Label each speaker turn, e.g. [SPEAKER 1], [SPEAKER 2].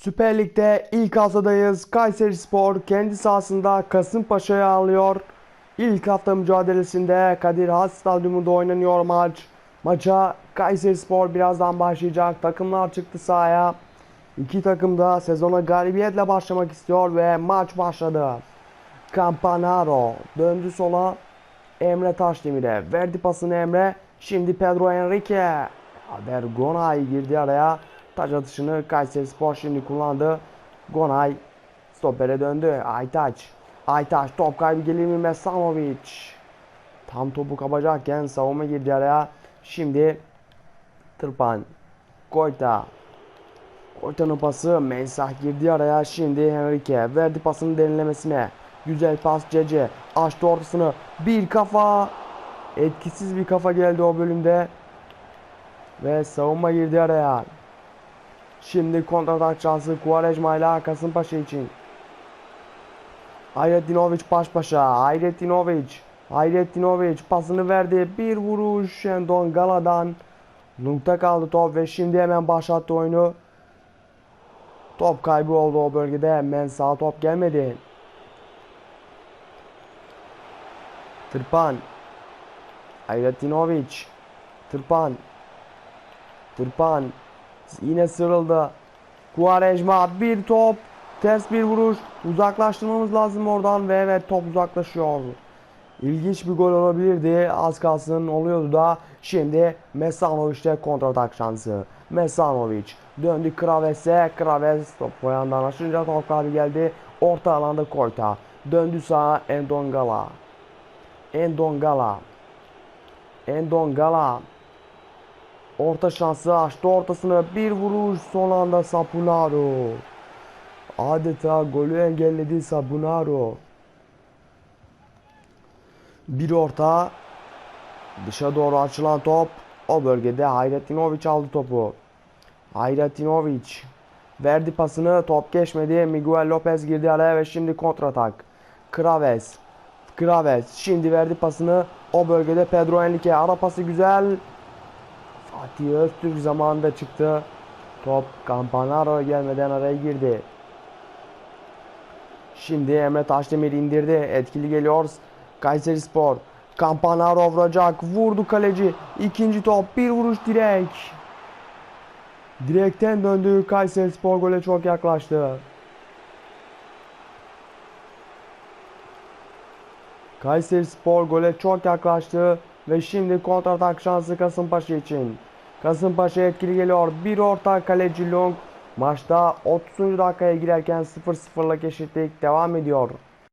[SPEAKER 1] Süper Lig'de ilk haftadayız. Kayseri Spor kendi sahasında Kasımpaşa'yı alıyor. İlk hafta mücadelesinde Kadir Has Stadyumunda oynanıyor maç. Maça Kayseri Spor birazdan başlayacak. Takımlar çıktı sahaya. İki takım da sezona galibiyetle başlamak istiyor ve maç başladı. Campanaro döndü sola. Emre Taşdemir'e verdi pasını Emre. Şimdi Pedro Henrique. Haber Gonay girdi araya. Taç atışını Kayseri Spor şimdi kullandı. Gonay stopere döndü. Aytaç. Aytaç top kaybı gelir mi Mesanovic. Tam topu kapacakken savunma girdi araya. Şimdi Tırpan. Koyta. Koyta'nın pası Mensah girdi araya. Şimdi Henrique verdi pasını derinlemesine. Güzel pas Cece. Açtı ortasını. Bir kafa. Etkisiz bir kafa geldi o bölümde. Ve savunma girdi araya. Şimdi kontratak şansı Quaresma ile Kasımpaşa için. Hayretdinovic baş başa. Hayretdinovic. Hayretdinovic pasını verdi. Bir vuruş Şendon Gala'dan. Lung'ta kaldı top ve şimdi hemen başlattı oyunu. Top kaybı oldu o bölgede. Hemen sağ top gelmedi. Tırpan. Hayretdinovic. Tırpan. Tırpan. Yine sırıldı. Quaresma bir top. Ters bir vuruş. Uzaklaştırmamız lazım oradan ve evet top uzaklaşıyor. İlginç bir gol olabilirdi. Az kalsın oluyordu da. Şimdi Mesanovic'te kontratak şansı. Mesanovic döndü Kraves'e. Kraves top yandan aşınca top geldi. Orta alanda Koyta. Döndü sağa Endongala. Endongala. Endongala. Orta şansı açtı ortasını bir vuruş son anda Sapunaro. Adeta golü engelledi Sapunaro. Bir orta dışa doğru açılan top o bölgede Hayretinovic aldı topu. Hayretinovic verdi pasını top geçmedi. Miguel Lopez girdi araya ve şimdi kontratak. Kraves. Kraves şimdi verdi pasını o bölgede Pedro Henrique ara pası güzel. Fatih Öztürk zamanında çıktı. Top Campanaro gelmeden araya girdi. Şimdi Emre Taşdemir indirdi. Etkili geliyor. Kayseri Spor. Campanaro vuracak. Vurdu kaleci. İkinci top. Bir vuruş direk. Direkten döndü. Kayseri Spor gole çok yaklaştı. Kayseri Spor gole çok yaklaştı. Ve şimdi kontratak şansı Kasımpaşa için. Kasımpaşa etkili geliyor. Bir orta kaleci Long. Maçta 30. dakikaya girerken 0-0'lık eşitlik devam ediyor.